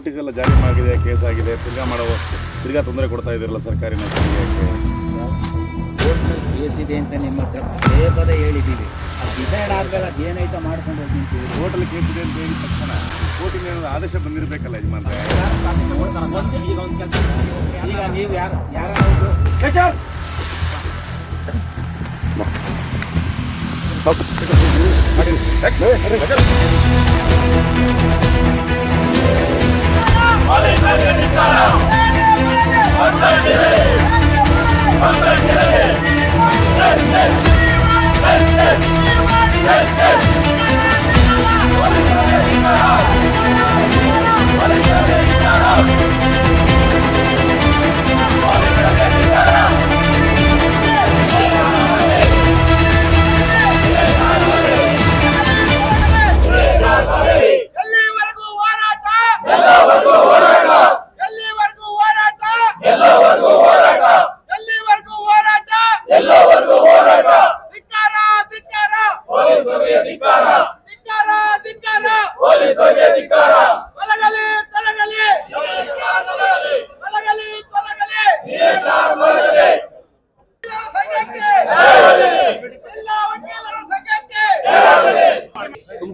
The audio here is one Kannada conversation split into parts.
ನೋಟಿಸ್ ಎಲ್ಲ ಜಾರಿ ಆಗಿದೆ ಕೇಸ್ ಆಗಿದೆ. ತಿರ್ಗಾ ಮಾಡೋ ತಿರ್ಗಾ ತೊಂದರೆ ಕೊಡ್ತಾ ಇದ್ದೀರಲ್ಲ ಸರ್ಕಾರಿ ನೌಕರಿಗೆ ಕೇಸ್ ಇದೆ ಅಂತ ನಿಮ್ಮ ಹತ್ರ ಪದೇ ಪದೇ ಹೇಳಿದ್ದೀವಿ. ಅದು ಡಿಸೈಡ್ ಆಗಲ್ಲ ಅದು ಏನಾಯ್ತೋ ಮಾಡ್ಕೊಂಡು ಹೋಗ್ತೀವಿ ಹೋಟೆಲ್ ಕೇಸ್ ಇದೆ ಅಂತ ಹೇಳಿದ ತಕ್ಷಣ ಕೋರ್ಟಿಂದ ಏನಾದ್ರು ಆದೇಶ ಬಂದಿರಬೇಕಲ್ಲ ಯಜಮಾನ್ರೆ? ಈಗ ಒಂದು ಕೆಲಸ ಈಗ ನೀವು ಯಾರು ಯಾರು Vamos!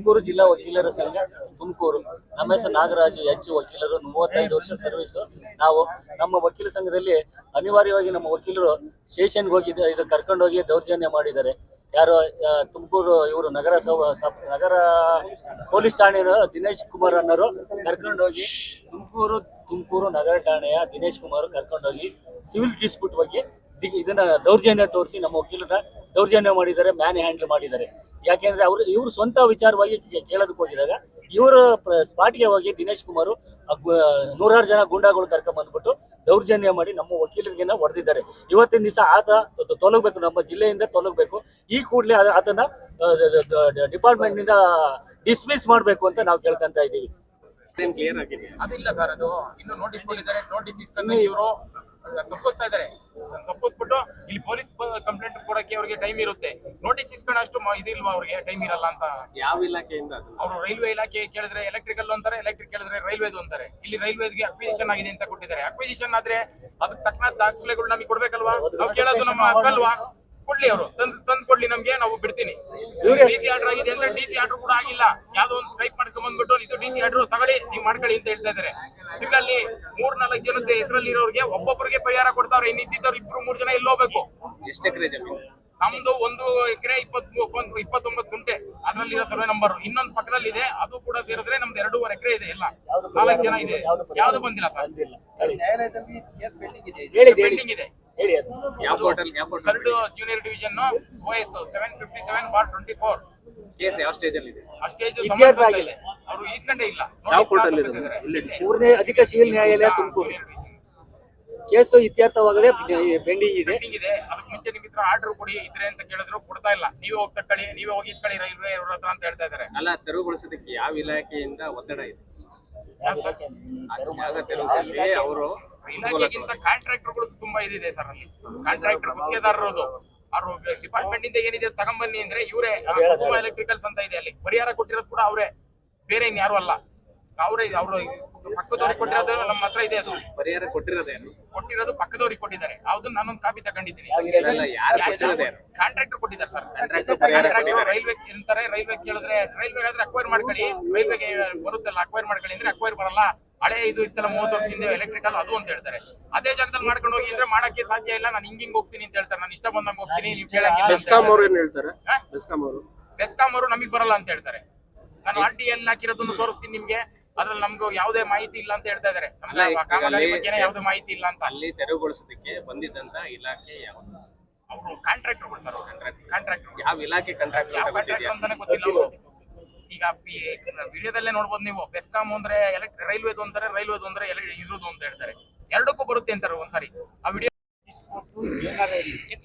ತುಮಕೂರು ಜಿಲ್ಲಾ ವಕೀಲರ ಸಂಘ, ತುಮಕೂರು. ನಮ್ಮ ಹೆಸರು ನಾಗರಾಜು, ಎಚ್ ವಕೀಲರು, ಮೂವತ್ತೈದು ವರ್ಷ ಸರ್ವಿಸ್ ನಾವು ನಮ್ಮ ವಕೀಲ ಸಂಘದಲ್ಲಿ ಅನಿವಾರ್ಯವಾಗಿ ನಮ್ಮ ವಕೀಲರು ಸ್ಟೇಷನ್ಗೆ ಹೋಗಿ ಇದು- ಕರ್ಕೊಂಡು ಕರ್ಕೊಂಡೋಗಿ ದೌರ್ಜನ್ಯ ಮಾಡಿದ್ದಾರೆ. ಯಾರು ತುಮಕೂರು ಇವರು ನಗರ ನಗರ ಪೊಲೀಸ್ ಠಾಣೆ ದಿನೇಶ್ ಕುಮಾರ್ ಅನ್ನೋರು ಕರ್ಕೊಂಡೋಗಿ ತುಮಕೂರು ತುಮಕೂರು ನಗರ ಠಾಣೆಯ ದಿನೇಶ್ ಕುಮಾರ್ ಕರ್ಕೊಂಡೋಗಿ ಸಿವಿಲ್ ಡಿಸ್ಪ್ಯೂಟ್ ಬಗ್ಗೆ ಇದನ್ನ ದೌರ್ಜನ್ಯ ತೋರಿಸಿ ನಮ್ಮ ವಕೀಲರ ದೌರ್ಜನ್ಯ ಮಾಡಿದ್ದಾರೆ ಮ್ಯಾನ್ ಹ್ಯಾಂಡಲ್ ಮಾಡಿದ್ದಾರೆ. ಯಾಕೆಂದ್ರೆ ಅವರು ಇವರು ಸ್ವಂತ ವಿಚಾರವಾಗಿ ಕೇಳೋದಕ್ಕೆ ಹೋಗಿದಾಗ ಇವರು ಸ್ಪಾಟ್ಗೆ ಹೋಗಿ ದಿನೇಶ್ ಕುಮಾರ್ ನೂರಾರು ಜನ ಗುಂಡಾಗಳು ಕರ್ಕೊಂಡ್ ಬಂದ್ಬಿಟ್ಟು ದೌರ್ಜನ್ಯ ಮಾಡಿ ನಮ್ಮ ವಕೀಲರಿಗೆನ ಹೊಡೆದಿದ್ದಾರೆ. ಇವತ್ತಿನ ದಿವಸ ಆತ ತೊಲಗಬೇಕು ನಮ್ಮ ಜಿಲ್ಲೆಯಿಂದ ತೊಲಗಬೇಕು. ಈ ಕೂಡಲೇ ಆತನ ಡಿಪಾರ್ಟ್ಮೆಂಟ್ನಿಂದ ಡಿಸ್ಮಿಸ್ ಮಾಡಬೇಕು ಅಂತ ನಾವು ಕೇಳ್ಕೊಂತ ಇದ್ದೀವಿ. ಅದಿಲ್ಲ ಸರ್ ಅದು. ಇನ್ನು ನೋಟಿಸ್ ಕೊಟ್ಟಿದ್ದಾರೆ. ನೋಟಿಸ್ ಇಸ್ಕೊಂಡು ಇವರು ತಪ್ಪಿಸ್ತಾ ಇದಾರೆ ತಪ್ಪಿಸ್ಬಿಟ್ಟು ಇಲ್ಲಿ ಪೊಲೀಸ್ ಕಂಪ್ಲೇಂಟ್ ಕೊಡಕ್ಕೆ ಅವ್ರಿಗೆ ಟೈಮ್ ಇರುತ್ತೆ. ನೋಟಿಸ್ ಇಸ್ಕೊಂಡು ಅಷ್ಟು ಇದಿಲ್ವಾ ಅವ್ರಿಗೆ? ಟೈಮ್ ಇರಲ್ಲ ಅಂತ? ಯಾವ ಇಲಾಖೆಯಿಂದ ಅವರು ರೈಲ್ವೆ ಇಲಾಖೆ ಕೇಳಿದ್ರೆ ಎಲೆಕ್ಟ್ರಿಕಲ್ ಅಂತಾರೆ ಎಲೆಕ್ಟ್ರಿಕ್ ಕೇಳಿದ್ರೆ ರೈಲ್ವೆದು ಅಂತಾರೆ. ಇಲ್ಲಿ ರೈಲ್ವೆಗೆ ಅಕ್ವಿಸಿಷನ್ ಆಗಿದೆ ಅಂತ ಕೊಟ್ಟಿದ್ದಾರೆ. ಅಕ್ವಿಸಿಷನ್ ಆದ್ರೆ ಅದಕ್ಕೆ ತಕ್ಕನ ದಾಖಲೆಗಳು ನಮಗೆ ಕೊಡ್ಬೇಕಲ್ವಾ? ನಾವು ಕೇಳೋದು ನಮ್ಮ ಹಕ್ಕಲ್ವಾ? ಕೊಡ್ಲಿ ಅವರು. ತಂದ್ ತಂದ್ ಕೊಡ್ಲಿ ನಮ್ಗೆ ನಾವು ಬಿಡ್ತೀನಿ. ಡಿ ಸಿ ಆರ್ಡರ್ ಆಗಿದೆ ಅಂದ್ರೆ ಡಿ ಸಿ ಆರ್ಡರ್ ಕೂಡ ಆಗಿಲ್ಲ. ಯಾವ್ದೋ ಒಂದು ಟೈಪ್ ಮಾಡ್ಕೊಂಡ್ ಬಂದ್ಬಿಟ್ಟು ಇದು ಡಿ ಸಿ ಆರ್ಡರ್ ತಗೊಳ್ಳಿ ನೀವು ಮಾಡ್ಕೊಳ್ಳಿ ಅಂತ ಹೇಳ್ತಾ ಇದಾರೆ ಅಲ್ಲಿ ಮೂರ್ ನಾಲ್ಕು ಜನದ ಹೆಸರಲ್ಲಿ ಇರೋರಿಗೆ ಒಬ್ಬೊಬ್ಬರಿಗೆ ಪರಿಹಾರ ಕೊಡ್ತಾವ್ರೆ. ಇನ್ನಿದ್ದವ್ರು ಇಬ್ರು ಮೂರ್ ಜನ ಇಲ್ಲಿ ಹೋಗ್ಬೇಕು. ಎಷ್ಟು ಎಕರೆ ಜಮೀನು? ನಮ್ದು ಒಂದು ಎಕರೆ ಇಪ್ಪತ್ ಇಪ್ಪತ್ತೊಂಬತ್ತು ಗುಂಟೆ. ಅದರಲ್ಲಿ ಇರೋ ಸರ್ವೆ ನಂಬರ್ ಇನ್ನೊಂದು ಪಕ್ಕದಲ್ಲಿ ಇದೆ ಅದು ಕೂಡ ಸೇರಿದ್ರೆ ನಮ್ದು ಎರಡೂವರೆ ಎಕರೆ ಇದೆ ಎಲ್ಲ. ನಾಲ್ಕು ಜನ ಇದೆ. ಯಾವ್ದು ಬಂದಿಲ್ಲ? ಸರ್? ನ್ಯಾಯಾಲಯದಲ್ಲಿ ಪೆಂಡಿಂಗ್ ಇದೆ. Third junior division O S seven fifty seven bar twenty four case ಯಾವ ಸ್ಟೇಜ್ ಅಲ್ಲಿ ಇದೆ? ಆ ಸ್ಟೇಜ್. ಅವರು ಈಸ್ಕೊಂಡೇ ಇಲ್ಲ. ಯಾವ Notice ಅಲ್ಲಿ ಇದೆ? ಕಳ್ಸಿದ್ದಾರೆ. ಇಲ್ಲೇ. ಮೂರನೇ ಅಧಿಕ ಸಿವಿಲ್ ನ್ಯಾಯಾಲಯ ತುಮಕೂರು. ಕೇಸು ಇತ್ಯರ್ಥವಾಗದೆ ಪೆಂಡಿಂಗ್ ಇದೆ. ಪೆಂಡಿಂಗ್ ಇದೆ. ಅದಕ್ಕೆ ಮುಂಚೆ ನಿಮ್ ಹತ್ರ ಆರ್ಡರ್ ಕೊಡಿ ಇದ್ರೆ ಅಂತ ಕೇಳಿದ್ರು ಕೊಡ್ತಾ ಇಲ್ಲ. ನೀವೇ ಹೋಗ್ತಾ ಕಳಿ ನೀವೇ ಹೋಗಿ ಇಸ್ಕೊಳ್ಳಿ ರೈಲ್ವೆ ಇವ್ರ ಹತ್ರ ಅಂತ ಹೇಳ್ತಾ ಇದಾರೆ. ಅಲ್ಲ ತೆರವುಗೊಳಿಸೋದಕ್ಕೆ ಯಾವ ಇಲಾಖೆಯಿಂದ ಒತ್ತಡ ಇದೆ? ಅವರು ಇಲಾಖೆಗಿಂತ ಕಾಂಟ್ರಾಕ್ಟರ್ಗಳು ತುಂಬಾ ಇದಿದೆ ಸರ್ ಅಲ್ಲಿ. ಕಾಂಟ್ರಾಕ್ಟರ್ ಗುತ್ತಿಗೆದಾರರು ಅವರು ಡಿಪಾರ್ಟ್ಮೆಂಟ್ ಇಂದ ಏನಿದೆ ತಗೊಂಬನ್ನಿ ಅಂದ್ರೆ ಇವರೇ ಎಲೆಕ್ಟ್ರಿಕಲ್ಸ್ ಅಂತ ಇದೆ ಅಲ್ಲಿ. ಪರಿಹಾರ ಕೊಟ್ಟಿರೋದು ಕೂಡ ಅವರೇ. ಬೇರೆ ಇನ್ಯಾರು ಅಲ್ಲ. ಅವರೇ ಅವರು ಪಕ್ಕದವ್ರಿಗೆ ಕೊಟ್ಟಿರೋದು ನಮ್ಮ ಹತ್ರ ಇದೆ ಅದು. ಪರಿಹಾರ ಕೊಟ್ಟಿರೋದೇನು? ಕೊಟ್ಟಿರೋದು ಪಕ್ಕದವ್ರಿಗೆ ಕೊಟ್ಟಿದ್ದಾರೆ. ಯಾವ್ದು ನಾನೊಂದು ಕಾಪಿ ತಗೊಂಡಿದ್ದೀನಿ. ಕಾಂಟ್ರಾಕ್ಟರ್ ಕೊಟ್ಟಿದ್ದಾರೆ ಸರ್. ಕಾಂಟ್ರಾಕ್ಟರ್ ರೈಲ್ವೆ ಅಂತಾರೆ ರೈಲ್ವೆ ಕೇಳಿದ್ರೆ ರೈಲ್ವೆ ಆದ್ರೆ ಅಕ್ವೈರ್ ಮಾಡ್ಕೊಳ್ಳಿ. ರೈಲ್ವೆಗೆ ಬರುತ್ತಲ್ಲ ಅಕ್ವೈರ್ ಮಾಡ್ಕೊಳ್ಳಿ ಅಂದ್ರೆ ಅಕ್ವೈರ್ ಬರಲ್ಲ ಹಳೆ ಇದು ಇತ್ತಲ್ಲ ಮೂವತ್ತು ವರ್ಷದಿಂದ ಎಲೆಕ್ಟ್ರಿಕಲ್ ಅದು ಅಂತ ಹೇಳ್ತಾರೆ. ಅದೇ ಜಾಗದಲ್ಲಿ ಮಾಡ್ಕೊಂಡು ಹೋಗಿ ಅಂದ್ರೆ ಮಾಡಕ್ಕೆ ಸಾಧ್ಯ ಇಲ್ಲ. ನಾನು ಹಿಂಗಿಂಗ್ ಹಿಂಗ್ ಹೋಗ್ತೀನಿ ಅಂತ ಹೇಳ್ತಾರೆ. ನಾನು ಇಷ್ಟ ಬಂದಂಗೆ ಹೋಗ್ತೀನಿ ನೀವು ಕೇಳಂಗಿಲ್ಲ ಅವರು ನಮಗ್ ಹೇಳ್ತಾರೆ? ಹಾ? ಅವರು? ಬೆಸ್ಕಾಂ ಅವರು ನಮಗೆ ಬರಲ್ಲ ಅಂತ ಹೇಳ್ತಾರೆ. ನಾನು ಆರ್ ಟಿ ಎಲ್ ಹಾಕಿರೋದನ್ನು ತೋರಿಸ್ತೀನಿ ನಿಮ್ಗೆ. ಅದ್ರಲ್ಲಿ ನಮ್ಗೆ ಯಾವುದೇ ಮಾಹಿತಿ ಇಲ್ಲ ಅಂತ ಹೇಳ್ತಾ ಇದಾರೆ. ಅಲ್ಲ, ಈಗ ಕಾಮಗಾರಿ ಅಲ್ಲಿ- ಬಗ್ಗೆನೇ ಯಾವುದೇ ಮಾಹಿತಿ ಇಲ್ಲ ಅಂತ. ಅಲ್ಲಿ ತೆರವುಗೊಳಿಸೋದಕ್ಕೆ ಬಂದಿದ್ದಂತ ಇಲಾಖೆ ಯಾವುದು ಅವರು ಕಾಂಟ್ರಾಕ್ಟರ್ಗಳು ಸರ್ ಕಾಂಟ್ರಾಕ್ಟರ್ ಯಾವ ಇಲಾಖೆ ಕಾಂಟ್ರಾಕ್ಟ್ ಯಾವ ಕಾಂಟ್ರಾಕ್ಟರ್ ಅಂತಾನೆ ಗೊತ್ತಿಲ್ಲ ಅವ್ರು. ಈಗ ವಿಡಿಯೋದಲ್ಲೇ ನೋಡ್ಬೋದು ನೀವು. ಬೆಸ್ಕಾಂ ಅಂದ್ರೆ ಎಲೆಕ್ಟ್ ರೈಲ್ವೆದು ಅಂತಾರೆ ರೈಲ್ವೆದು ಅಂದ್ರೆ ಇದ್ರದ್ದು ಅಂತ ಹೇಳ್ತಾರೆ. ಎರಡಕ್ಕೂ ಬರುತ್ತೆ ಅಂತಾರೆ ಒಂದ್ಸರಿ. ಆ ವಿಡಿಯೋ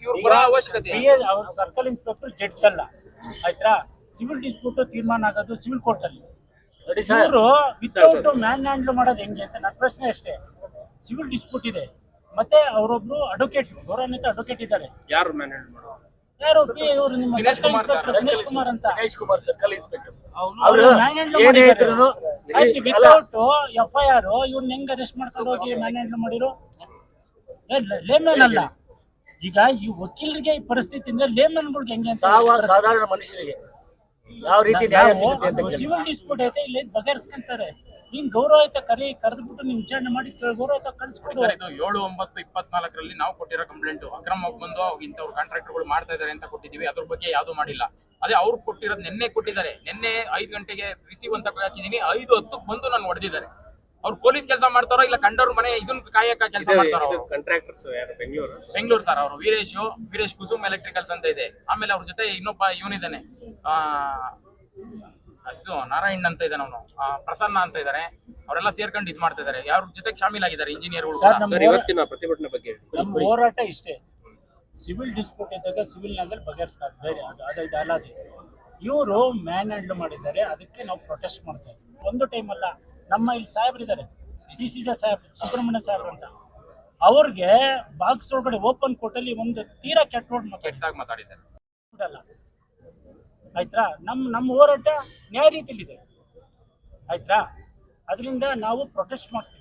ಇವ್ರು ಬರೋ ಅವಶ್ಯಕತೆ. ಅವ್ರ ಸರ್ಕಲ್ ಇನ್ಸ್ಪೆಕ್ಟರ್ ಜಡ್ಜ್ ಅಲ್ಲ. ಆಯ್ತಾ? ಸಿವಿಲ್ ಡಿಸ್ಪ್ಯೂಟ್ ತೀರ್ಮಾನ ಆಗೋದು ಸಿವಿಲ್ ಕೋರ್ಟ್ ಅಲ್ಲಿ. ಇವರು ವಿತೌಟ್ ಮ್ಯಾನ್ ಹ್ಯಾಂಡಲ್ ಮಾಡೋದು ಹೆಂಗೆ ಅಂತ ನನ್ನ ಪ್ರಶ್ನೆ ಅಷ್ಟೇ. ಸಿವಿಲ್ ಡಿಸ್ಪ್ಯೂಟ್ ಇದೆ. ಮತ್ತೆ ಅವರೊಬ್ರು ಅಡ್ವೊಕೇಟ್ ಗೌರವಾನ್ವಿತ ಅಡ್ವೊಕೇಟ್ ಇದ್ದಾರೆ. ಯಾರು ಮ್ಯಾನೇಜ್ ಮಾಡೋದು? ಯಾರು? ಪಿ ಇವರು ನಿಮ್ಮ ಸರ್ಕಲ್ ಕುಮಾರ್ ಇನ್ಸ್ಪೆಕ್ಟರ್ ದಿನೇಶ್ ಕುಮಾರ್ ಅಂತ. ದಿನೇಶ್ ಕುಮಾರ್ ಸರ್ಕಲ್ ಇನ್ಸ್ಪೆಕ್ಟರ್ ಅವರು ಮ್ಯಾನ್ ಹ್ಯಾಂಡಲ್ ಮಾಡಿದ್ದಾರೆ. ಇದ್ರು ಆಯ್ತು ವಿತೌಟ್ ಎಫ್ ಐ ಆರ್ ಇವ್ನ ಹೆಂಗ್ ಅರೆಸ್ಟ್ ಮಾಡ್ಕೊಂಡು ಹೋಗಿ ಮ್ಯಾನ್ ಹ್ಯಾಂಡಲ್ ಮಾಡಿರೋ? ಲೇಮನ್ ಅಲ್ಲ. ಈಗ ಈ ವಕೀಲರಿಗೆ ಈ ಪರಿಸ್ಥಿತಿ ಅಂದ್ರೆ ಲೇಮನ್ಗಳಿಗೆ ಹೆಂಗೆ ಅಂತ ಸಾಧಾರಣ ಮನುಷ್ಯರಿಗೆ. ಯಾವ ರೀತಿ ನ್ಯಾಯ ಸಿಗುತ್ತೆ ಅಂತ ಕೇಳಿ. ಸಿವಿಲ್ ಡಿಸ್ಪ್ಯೂಟ್ ಐತೆ ಇಲ್ಲಿ ಬಗೆಹರಿಸ್ಕೊಂತಾರೆ. ನೀನ್ ಗೌರವಯುತ ಕರಿ ಕರೆದ್ಬಿಟ್ಟು ನೀವು ವಿಚಾರಣೆ ಮಾಡಿ ಗೌರವಯುತ ಕಳಿಸ್ಬಿಡು ಸರ್ ಇದು ಏಳು ಒಂಬತ್ತು ಇಪ್ಪತ್ನಾಲ್ಕರಲ್ಲಿ ನಾವು ಕೊಟ್ಟಿರೋ ಕಂಪ್ಲೇಂಟ್ ಅಕ್ರಮವಾಗಿ ಬಂದು ಇಂಥವ್ರು ಕಾಂಟ್ರಾಕ್ಟರ್ಗಳು ಮಾಡ್ತಾ ಇದ್ದಾರೆ ಅಂತ ಕೊಟ್ಟಿದೀವಿ ಅದ್ರ ಬಗ್ಗೆ ಯಾವ್ದು ಮಾಡಿಲ್ಲ. ಅದೇ ಅವ್ರು ಕೊಟ್ಟಿರೋದು ನಿನ್ನೆ ಕೊಟ್ಟಿದ್ದಾರೆ. ನಿನ್ನೆ ಐದು ಗಂಟೆಗೆ ರಿಸೀವ್ ಅಂತ ಹಾಕಿದೀನಿ ಐದು ಹತ್ತಕ್ಕೆ ಬಂದು ನಾನು ಹೊಡೆದಿದ್ದಾರೆ. ಅವ್ರು ಪೊಲೀಸ್ ಕೆಲಸ ಮಾಡ್ತಾರೋ ಇಲ್ಲ ಕಂಡವ್ರ ಮನೆ ಇದನ್ನ ಕಾಯಕ ಕೆಲಸ ಮಾಡ್ತಾರೋ ಕಾಂಟ್ರಾಕ್ಟರ್ಸ್ ಯಾರು? ಬೆಂಗಳೂರು? ಬೆಂಗಳೂರು ಸರ್ ಅವರು ವೀರೇಶ್ ವೀರೇಶ್ ಕುಸುಮ್ ಎಲೆಕ್ಟ್ರಿಕಲ್ಸ್ ಅಂತ ಇದೆ. ಆಮೇಲೆ ಅವ್ರ ಜೊತೆ ಇನ್ನೊಬ್ಬ ಇವನಿದ್ದಾನೆ ಆ ಅದು ನಾರಾಯಣ್ ಅಂತ ಇದ್ದಾನೆ ಅವನು. ಪ್ರಸನ್ನ ಅಂತ ಇದ್ದಾರೆ ಅವರೆಲ್ಲ ಸೇರ್ಕೊಂಡು ಇದ್ ಮಾಡ್ತಾ ಇದಾರೆ. ಯಾರ ಜೊತೆ ಶಾಮೀಲಾಗಿದ್ದಾರೆ ಇಂಜಿನಿಯರ್ಗಳು ಇಂಜಿನಿಯರ್ ಇವತ್ತಿನ ಪ್ರತಿಭಟನೆ ಬಗ್ಗೆ ನಮ್ಮ ಹೋರಾಟ ಇಷ್ಟೇ. ಸಿವಿಲ್ ಡಿಸ್ಪ್ಯೂಟ್ ಇದ್ದಾಗ ಸಿವಿಲ್ನಲ್ಲಿ ಬಗೆಹರಿಸ್ತಾರೆ. ಬೇರೆ ಅದು ಅದು ಇದು ಅಲ್ಲದೆ ಇವರು ಮ್ಯಾನ್ ಹ್ಯಾಂಡಲ್ ಮಾಡಿದ್ದಾರೆ. ಅದಕ್ಕೆ ನಾವು ಪ್ರೊಟೆಸ್ಟ್ ಮಾಡ್ತಾ ಇದ್ದೀವಿ ಒಂದು ಟೈಮ್ ಅಲ್ಲ ನಮ್ಮ ಇಲ್ಲಿ ಸಾಹೇಬ್ರಿದ್ದಾರೆ ಡಿ ಸಿ ಸಾಹೇಬ್ ಸುಬ್ರಹ್ಮಣ್ಯ ಸಾಹೇಬ್ರು ಅಂತ. ಅವ್ರಿಗೆ ಬಾಕ್ಸ್ ಒಳಗಡೆ ಓಪನ್ ಕೋರ್ಟಲ್ಲಿ ಒಂದು ತೀರಾ ಕೆಟ್ಟ ರೋಡ್ ಕೆಟ್ಟದಾಗ ಮಾತಾಡಿದ್ದಾರೆ. ಬಿಡಲ್ಲ. ಆಯ್ತಾ? ನಮ್ಮ ನಮ್ಮ ಹೋರಾಟ ನ್ಯಾಯ ಇದೆ ಆಯ್ತಾ? ಅದರಿಂದ ನಾವು ಪ್ರೊಟೆಸ್ಟ್ ಮಾಡ್ತೀವಿ.